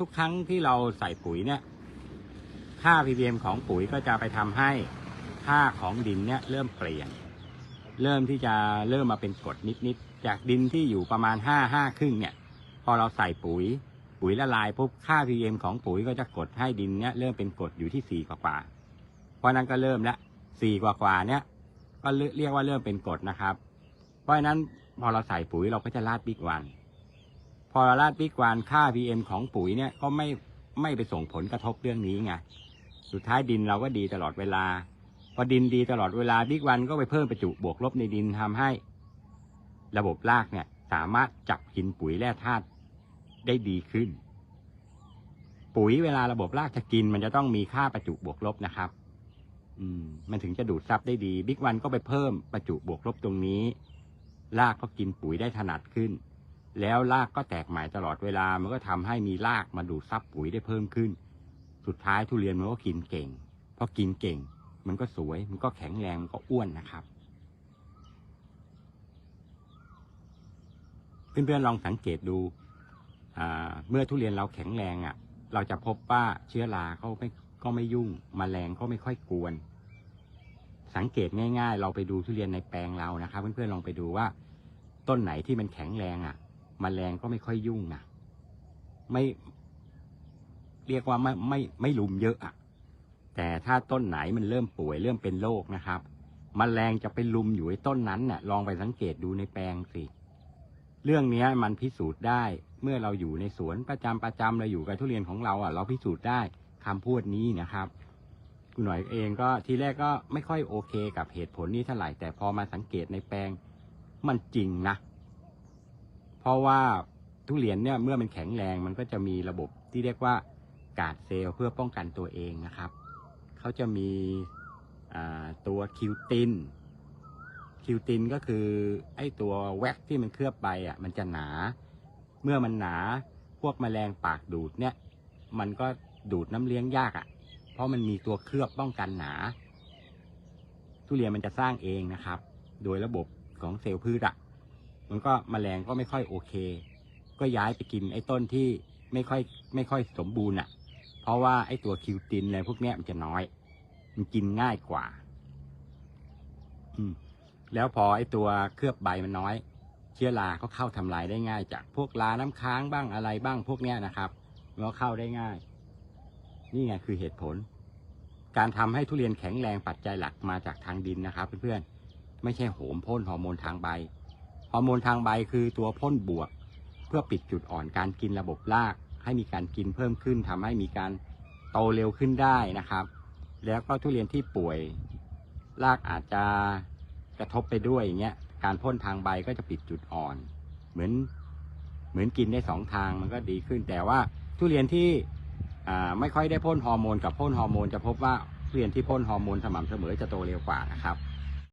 ทุกครั้งที่เราใส่ปุ๋ยเนี่ย ค่า ppm ของปุ๋ยก็จะไปทำให้ค่าของดินเนี่ยเริ่มเปลี่ยน เริ่มที่จะเริ่มมาเป็นกรดนิดๆ จากดินที่อยู่ประมาณห้าห้าครึ่งเนี่ย พอเราใส่ปุ๋ย ปุ๋ยละลายปุ๊บค่า ppm ของปุ๋ยก็จะกดให้ดินเนี่ยเริ่มเป็นกรดอยู่ที่สี่กว่าเพราะนั้นก็เริ่มละสี่กว่าๆเนี่ย ก็เรียกว่าเริ่มเป็นกรดนะครับ เพราะฉะนั้นพอเราใส่ปุ๋ยเราก็จะราดบิ๊กวัน อเราราดบิ๊กวันค่า PM ของปุ๋ยเนี่ยก็ไม่ไม่ไปส่งผลกระทบเรื่องนี้ไงสุดท้ายดินเราก็ดีตลอดเวลา พอดินดีตลอดเวลาบิ๊กวันก็ไปเพิ่มประจุบวกลบในดินทำให้ ระบบรากเนี่ยสามารถจับกินปุ๋ยแร่ธาตุได้ดีขึ้น ปุ๋ยเวลาระบบรากจะกิน มันจะต้องมีค่าประจุบวกลบนะครับ อืม มันถึงจะดูดซับได้ดีบิ๊กวันก็ไปเพิ่มประจุบวกลบตรงนี้รากก็กินปุ๋ยได้ถนัดขึ้น แล้วรากก็แตกใหม่ตลอดเวลา มันก็ทำให้มีรากมาดูดซับปุ๋ยได้เพิ่มขึ้น สุดท้ายทุเรียนมันก็กินเก่งพอกินเก่ง มันก็สวย มันก็แข็งแรง มันก็อ้วนนะครับ เพื่อนๆลองสังเกตดู เมื่อทุเรียนเราแข็งแรงอะ เราจะพบว่าเชื้อราเขาไม่ก็ไม่ยุ่งแมลงก็ไม่ค่อยกวน สังเกตง่าย ๆ เราไปดูทุเรียนในแปลงเรานะครับ เพื่อนๆลองไปดูว่า ต้นไหนที่มันแข็งแรงอะ แมลงก็ไม่ค่อยยุ่งนะไม่เรียกว่าไม่ไม่ไม่ลุมเยอะอะแต่ถ้าต้นไหนมันเริ่มป่วยเริ่มเป็นโรคนะครับมแมลงจะไปลุมอยู่ไอ้ต้นนั้นน่ะ ลองไปสังเกตดูในแปลงสิเรื่องนี้มันพิสูจน์ได้เมื่อเราอยู่ในสวนประจำประจำเราอยู่กับทุเรียนของเราอะ เราพิสูจน์ได้คำพูดนี้นะครับคุณหน่อยเองก็ทีแรกก็ไม่ค่อยโอเคกับเหตุผลนี้เท่าไหร่แต่พอมาสังเกตในแปลงมันจริงนะ ราะว่าทุเรียนเนี่ยเมื่อมันแข็งแรงมันก็จะมีระบบที่เรียกว่ากาดเซลล์เพื่อป้องกันตัวเองนะครับ เขาจะมีตัวคิวตินคิวตินก็คือไอ้ตัวแว็กที่มันเคลือบไปอะมันจะหนา เมื่อมันหนาพวกแมลงปากดูดเนี่ย มันก็ดูดน้ำเลี้ยงยากอะ เพราะมันมีตัวเคลือบป้องกันหนา ทุเรียนมันจะสร้างเองนะครับ โดยระบบของเซลล์พืชอะ มันก็แมลงก็ไม่ค่อยโอเค ก็ย้ายไปกินไอ้ต้นที่ไม่ค่อยไม่ค่อยสมบูรณ์อะ เพราะว่าไอ้ตัวคิวตินอะไรพวกเนี้ยมันจะน้อย มันกินง่ายกว่า อืม แล้วพอไอ้ตัวเคลือบใบมันน้อย เชื้อราก็เข้าทำลายได้ง่าย จากพวกราน้ำค้างบ้างอะไรบ้างพวกเนี้ยนะครับมันก็เข้าได้ง่าย นี่ไงคือเหตุผล การทำให้ทุเรียนแข็งแรงปัจจัยหลักมาจากทางดินนะครับเพื่อนๆไม่ใช่โหมพ่นฮอร์โมนทางใบ ฮอร์โมนทางใบคือตัวพ่นบวก เพื่อปิดจุดอ่อนการกินระบบราก ให้มีการกินเพิ่มขึ้นทำให้มีการโตเร็วขึ้นได้นะครับ แล้วก็ทุเรียนที่ป่วยรากอาจจะกระทบไปด้วยอย่างเงี้ยการพ่นทางใบก็จะปิดจุดอ่อน เหมือนเหมือนกินได้สองทางมันก็ดีขึ้น แต่ว่าทุเรียนที่ไม่ค่อยได้พ่นฮอร์โมนกับพ่นฮอร์โมนจะพบว่าทุเรียนที่พ่นฮอร์โมนสม่ำเสมอจะโตเร็วกว่านะครับ